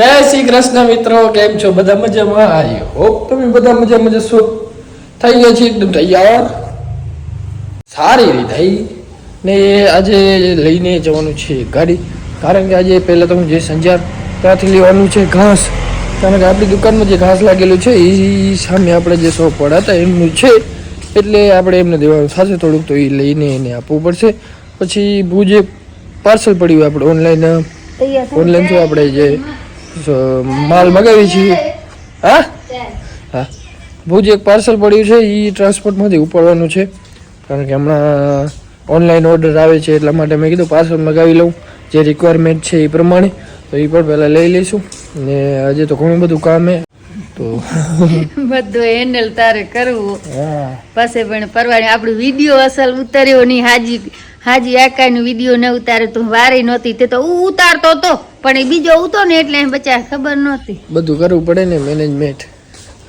જય શ્રી કૃષ્ણ મિત્રો કેમ છો? બધા મજામાં? આઈ હોપ તમે બધા મજા મજા જશો થઈ ગયા છે એકદમ તૈયાર. સારી રીતે ને આજે લઈને જવાનું છે ગાડી. કારણ કે આજે પહેલાં તો હું જે સંજાર ત્યાંથી લેવાનું છે ઘાસ. કારણ કે આપણી દુકાનમાં જે ઘાસ લાગેલું છે એ સામે આપણે જે પડ્યા હતા એમનું છે. એટલે આપણે એમને દેવાનું થશે થોડુંક તો એ લઈને એને આપવું પડશે. પછી ભૂજે પાર્સલ પડ્યું આપણે ઓનલાઈન. ઓનલાઈન થ્રુ આપણે જે સ- માલ મગાવી છીએ હા? હા. ભુજ એક પાર્સલ પડ્યું છે એ ટ્રાન્સપોર્ટમાંથી ઉપાડવાનું છે. કારણ કે હમણાં ઓનલાઈન ઓર્ડર આવે છે એટલા માટે મેં કીધું પાર્સલ મગાવી લઉં. જે રિક્વાયરમેન્ટ છે એ પ્રમાણે. તો એ પણ પહેલાં લઈ લઈશું. ને આજે તો ઘણું બધું કામ હે. તો બધું હેન્ડલ તારે કરવું. હા. પાસે પણ પરવાની આપણું વીડિયો અસલ ઉતાર્યો નહીં. હાજી હાજી આકાનો વીડિયો ન ઉતારે તો વારે નહોતી. તે તો ઉતારતો હતો પણ એ બીજો ઉતો ને એટલે બચા ખબર નહોતી. બધું કરવું પડે ને મેનેજમેન્ટ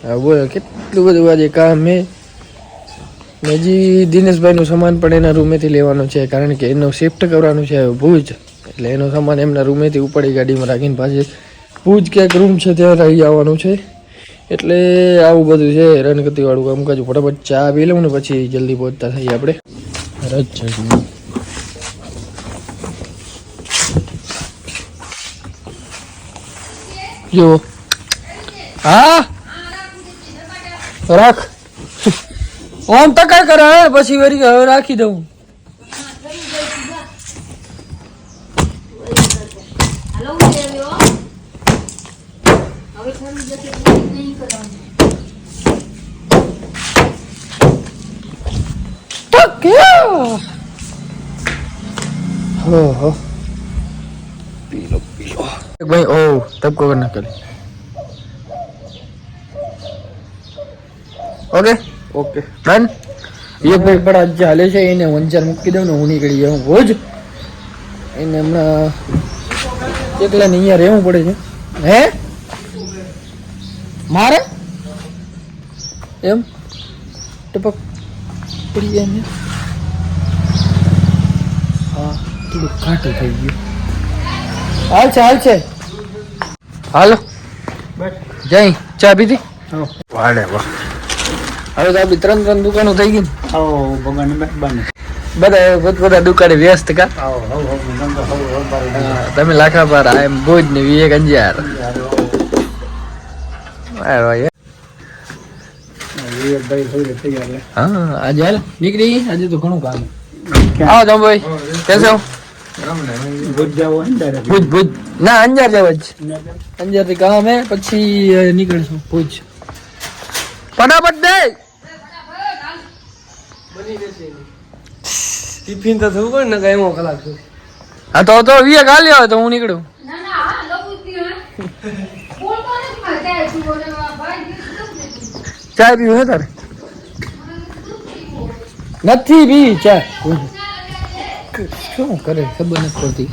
હા બોલો કેટલું બધું આજે કામ હે? હજી દિનેશભાઈનું સામાન પણ એના રૂમેથી લેવાનું છે કારણ કે એનો શિફ્ટ કરવાનું છે ભૂજ. ભુજ એટલે એનો સામાન એમના રૂમેથી ઉપાડી ગાડીમાં રાખીને પાછી ભુજ ક્યાંક રૂમ છે ત્યાં રહી આવવાનું છે. એટલે આવું બધું છે રણગતિવાળું કામકાજ. ફટાફટ ચા પી લઉં ને પછી જલ્દી પહોંચતા થઈએ આપણે. રજ જો હા રાખ ઓમ તકાય કરે હે પછી વરી હવે રાખી દઉં તક્યા હો હો પીલો પીલો ભાઈ ઓ તબકો કર. નાખે ઓકે ઓકે ડન એક ભાઈ પણ આજે હાલે છે એને વંચાર મૂકી દઉં ને હું નીકળી જાઉં. રોજ એને હમણાં એકલા ને અહીંયા રહેવું પડે છે. હે? મારે? એમ? ટપક પડી જાય ને. હા થોડું કાંટું થઈ ગયું. હાલ છે હાલ છે. હાલો. જય ચા પીધી? વાડે વાહ. હવે તો આપણી ત્રણ ત્રણ દુકાનો થઈ ગઈ ને. આવો બધા દુકાને વ્યસ્ત કા? તમે લાખા પર આ એમ ભુજ ને વિવેક અંજાર. હા આજે હાલ નીકળી આજે તો ઘણું કામ. આવો તમે ભાઈ કેસે ભુજ. ભુજ ના અંજાર જવા જ. અંજારથી હે પછી નીકળશું. ભુજ. ફટાફટ દે. ટિફિન તો થવું પડે ને કઈ એમાં કલાક થયું. હા તો તો વીએ ગાલી આવે તો હું નીકળું. ચા પીવું હે તારે? નથી પી ચા શું કરે ખબર નથી પડતી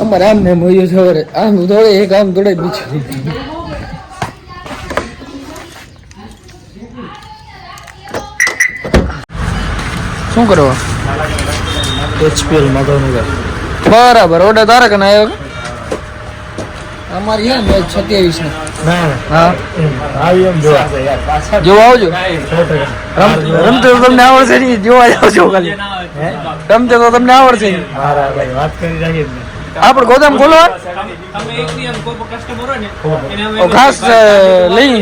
અમારે આમ ને મોયો સવારે આમ દોડે એક આમ દોડે બીજું શું કરવા એચપીએલ માધવનગર બરાબર ઓડા તારક કને આવ્યો? અમારી હે મેચ સત્યાવીસ ને. હા. જોવા. આવજો. રમતે તમને આવડશે નહીં જોવા આવજો ખાલી. હે? તો તમને આવડશે. આપણે ગોદામ ખોલો ઘાસ લઈ.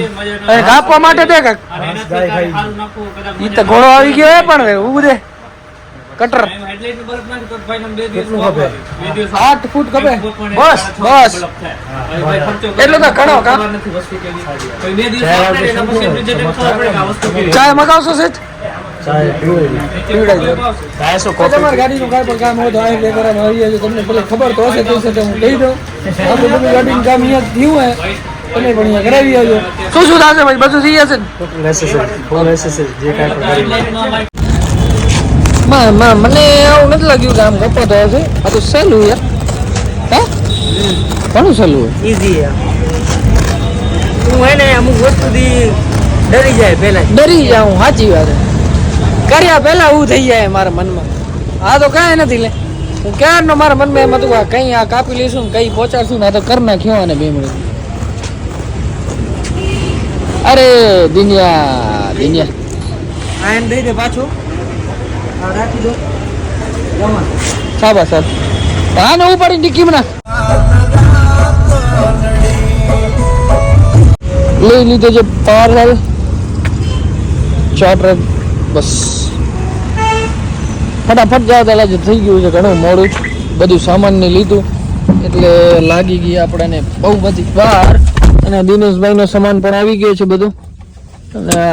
કાપવા માટે દે કાક ઈ તો ઘોડો આવી ગયો પણ ઉભું દે કટર. આઠ ફૂટ ખપે? બસ બસ. એટલું તો ઘણો કા ચાય મગાવશો સેઠ તમારી ગાડીનું કાંઈ પણ કામ હોય તો અહીં લેકરવાનું આવી જાય તમને પેલા ખબર તો હશે તો હશે તો હું કહી દઉં. આપણે બધું ગાડીનું કામ અહીંયા થયું હોય. તમે પણ અહીંયા કરાવી આવજો. શું શું થશે? ભાઈ બધું થઈ જશે ને? જે કાંઈ મને આવું નથી લાગ્યું કે આમ ગપો થયો છે આ તો સહેલું યાર હે? ઘણું સહેલું ઈઝી હું એને ને અમુક વસ્તુથી ડરી જાય પહેલા ડરી જાઉં સાચી વાત કર્યા પહેલા એવું થઈ જાય મારા મનમાં. આ તો કાંઈ નથી લે. હું ક્યારનો મારા મનમાં એમ હતું આ કઈ આ કાપી લઈશું કંઈ પહોંચાડશું ને આ તો કર નાખ્યો અને બે મિનિટ. અરે દિનિયા દિનિયા. આ એમ દઈ દે પાછો. સાબા સર હા, ને ઉપાડી ડિક્કી નાખ લઈ લીધો છે પાર્સલ ચાર બસ. ફટાફટ જાવ તો જે થઈ ગયું છે ઘણું મોડું બધું સામાન ને લીધું. એટલે લાગી ગઈ આપણને બહુ બધી વાર. અને દિનેશભાઈનો સામાન પણ આવી ગયો છે બધું. અને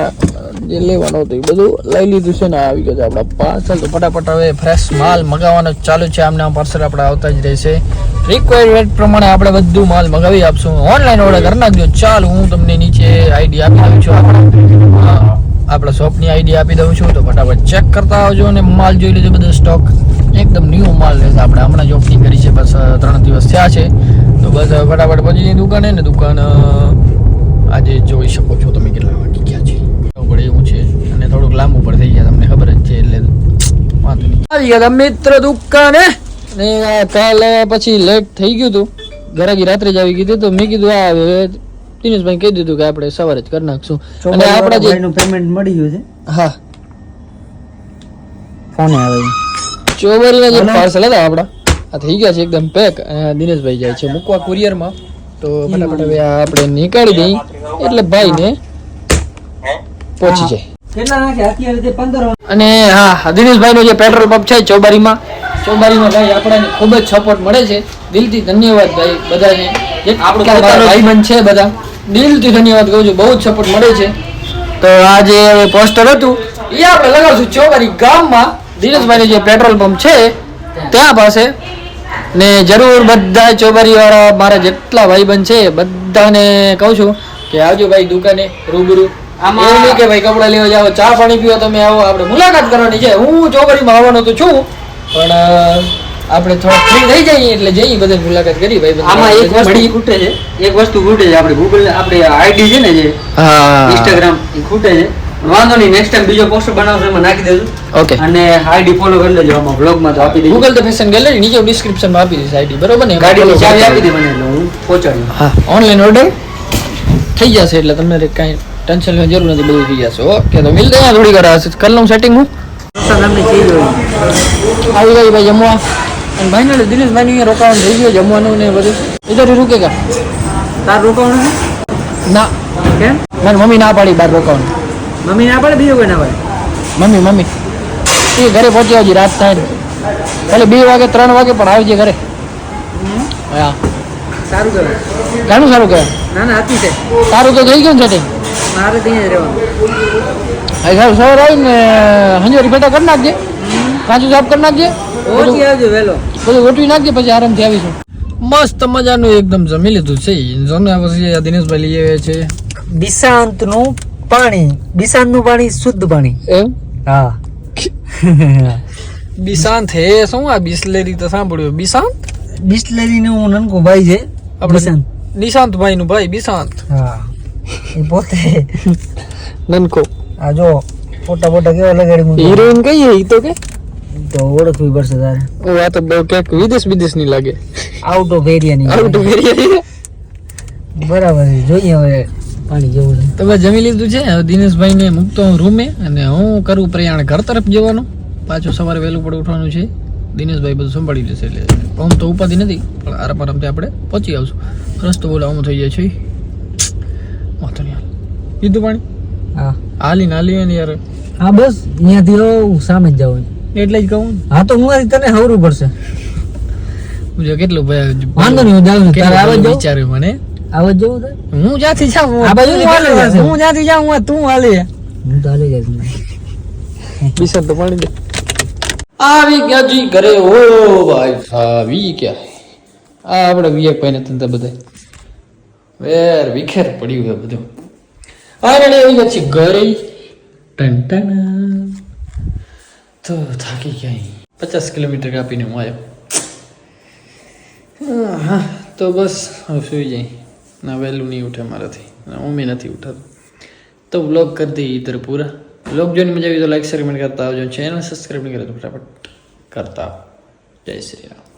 જે લેવાનો હતો એ બધું લઈ લીધું છે ને આવી ગયો છે આપણા પાર્સલ. તો ફટાફટ હવે ફ્રેશ માલ મગાવવાનો ચાલુ છે. આમના પાર્સલ આપણે આવતા જ રહેશે. રિક્વાયરમેન્ટ પ્રમાણે આપણે બધું માલ મગાવી આપશું. ઓનલાઈન ઓર્ડર કરી નાખજો. ચાલ, હું તમને નીચે આઈડી આપી દઉં છું. આપણે આપણા શોપની આઈડી આપી દઉં છું. તો ફટાફટ ચેક કરતા આવજો અને માલ જોઈ લેજો બધો સ્ટોક એકદમ ન્યૂ માલ રહેશે આપણે. હમણાં જ ઓપનિંગ કરી છે. બસ ત્રણ દિવસ થયા છે. તો બસ ફટાફટ પછી દુકાને ને દુકાન આજે જોઈ શકો છો તમે કેટલા વાગી પડે એવું છે અને થોડુંક લાંબુ પણ થઈ ગયા તમને ખબર જ છે એટલે વાંધો નહીં. આવી ગયા મિત્ર દુકાને. ને કાલે પછી લેટ થઈ ગયું હતું. ઘરાકી રાત્રે જ આવી ગઈ તો મેં કીધું આ દિનેશભાઈ કહી દીધું કે આપણે સવારે જ કરી નાખશું. અને આપણા જે પેમેન્ટ મળી ગયું છે? હા. ફોન આવે ચોબરીના જે પાર્સલ હતા આપણા આ થઈ ગયા છે એકદમ પેક દિનેશભાઈ જાય છે મૂકવા કુરિયરમાં તો ફટાફટ હવે આપણે નીકાળી દઈ એટલે ભાઈને પહોંચી જાય. કેટલા નાખ્યા અત્યારે તે પંદર અને હા દિનેશભાઈનો જે પેટ્રોલ પંપ છે ચોબારીમાં ચોબારીમાં ભાઈ આપણને ખૂબ જ સપોર્ટ મળે છે. દિલથી ધન્યવાદ ભાઈ બધાને. આપણો ભાઈબંધ છે બધા. દિલથી ધન્યવાદ કહું છું બહુ જ સપોર્ટ મળે છે. તો આ જે પોસ્ટર હતું એ આપણે લગાવશું ચોબારી ગામમાં. દિનેશભાઈનું જે પેટ્રોલ પંપ છે ત્યાં પાસે. ને જરૂર બધા ચોબારી વાળા મારા જેટલા ભાઈબંધ છે બધાને કહું છું કે આવજો ભાઈ દુકાને રૂબરૂ. એવું નહીં કે ભાઈ કપડા લેવા જાઓ ચા પાણી પીવા તમે આવો આપણે મુલાકાત કરવાની છે. હું ચોકડીમાં આવવાનો તો છું પણ આપણે થોડા ફ્રી થઈ જઈએ એટલે જઈએ બધે મુલાકાત કરી ભાઈ આમાં એક વસ્તુ ખૂટે છે એક વસ્તુ ખૂટે છે આપણે ગૂગલ આપણે આઈડી છે ને જે ઇન્સ્ટાગ્રામ એ ખૂટે છે. વાંધો નહીં નેક્સ્ટ ટાઈમ બીજો પોસ્ટર બનાવશો એમાં નાખી દેજો. ઓકે અને આઈડી ફોલો કરી લેજો આમાં બ્લોગમાં તો આપી દેજો. ગૂગલ તો ફેશન ગેલેરી નીચે ડિસ્ક્રિપ્શનમાં આપી દઈશ આઈડી બરોબર ને? ગાડીની ચાવી આપી દે મને એટલે હું પહોંચાડું હા ઓનલાઈન ઓર્ડર થઈ જશે એટલે તમને કાંઈ ટેન્શન લેવાની જરૂર નથી બધું થઈ જશે ઓકે તો મિલ દઈએ થોડી વાર કર લઉં સેટિંગ હું? આવી ગઈ ભાઈ જમવા. અને ભાઈ ને દિનેશભાઈ ને રોકાવાનું થઈ ગયો જમવાનું ને બધું. ઇધર રૂકે કા? તાર રોકાવાનું ના. કેમ? મારી મમ્મી ના પાડી બાર રોકાવાનું. મમ્મી ના પાડે બીજું કોઈ ના પાડે? Mummy mummy. એ ઘરે પહોંચી આવજી રાત થાય ને. એટલે બે વાગે ત્રણ વાગે પણ આવજે ઘરે. હા. સારું કહેવાય. ઘણું સારું કહેવાય. ના ના હતી છે. સારું તો થઈ ગયું છે મારે ત્યાં રહેવાનું હવે સવાર આવીને હંજોરી પેટા કરી નાખજે. કાચું સાફ કરી નાખજે. ઓછી આવજો વહેલો બધું ગોઠવી નાખજે પછી આરામથી આવીશું. મસ્ત મજાનું એકદમ જમી લીધું છે જોને પછી આ દિનેશભાઈ લઈ આવ્યા છે. દિશાંતનું પાણી બિશાંતનું પાણી શુદ્ધ પાણી. એમ? હા. બિશાંત હે શું આ બિસ્લેરી તો સાંભળ્યું? બિશાંત બિસ્લેરી નું નનકો ભાઈ છે. આપણે નિશાંત ભાઈ નું ભાઈ બિશાંત હા. એ પોતે. નનકો. આ જો ફોટા ફોટા કેવા લગાડી મૂકી હિરોઈન કઈ ઈ તો કે. તો ઓળખવી પડશે તારે. ઓ આ તો બહુ ક્યાંક વિદેશ વિદેશની લાગે. Out of area out of area બરાબર જોઈએ હવે પાણી જેવું છે. તમે જમી લીધું છે. હવે દિનેશભાઈ ને મૂકતો હું રૂમે અને હું કરું પ્રયાણ ઘર તરફ જવાનું. પાછું સવારે વહેલું પડે ઉઠવાનું છે. દિનેશભાઈ બધું સંભાળી લેશે એટલે આમ તો ઉપાધિ નથી. પણ આરામ આરામથી આપણે પહોંચી આવશું. રસ્તો બોલો આમ થઈ જાય છે. પીધું પાણી? હા. હાલી ને હાલી ને યાર. હા બસ અહીંયાથી હું સામે જ જવાનું એટલે જ કહું હા તો હું તને હવરું પડશે. જો કેટલું ભાઈ વાંધો નહીં હું જાઉં તારે આવે જ વિચાર્યું મને? આવે જ જવું હું જ્યાંથી જાઉં આ બાજુ તું હાલે. હું જ્યાંથી જાઉં તું હાલે. હું તો હાલી જઈશ બિસર તો પાણી દે. આવી ગયા જી ઘરે. ઓ ભાઈ આવી ગયા. આ આપણે વિવેકભાઈ ને તંત્ર બધા વેર વિખેર પડ્યું છે બધું. ફાઇનલી આવી ગયા છે ઘરે ટન તો થાકી ગયા પચાસ કિલોમીટર કાપીને હું આવ્યો. હા, હા તો બસ હવે સુઈ જાય. ના વહેલું નહીં ઉઠે મારાથી. મમ્મી નથી ઉઠાતું. તો વ્લોગ કરી દઈએ ઇધર પૂરા. વ્લોગ જોઈને મજા આવી તો લાઈક શેર કરતા આવજો. ચેનલ સબસ્ક્રાઈબ નહીં કરે ફટાફટ કરતા જય શ્રી રામ.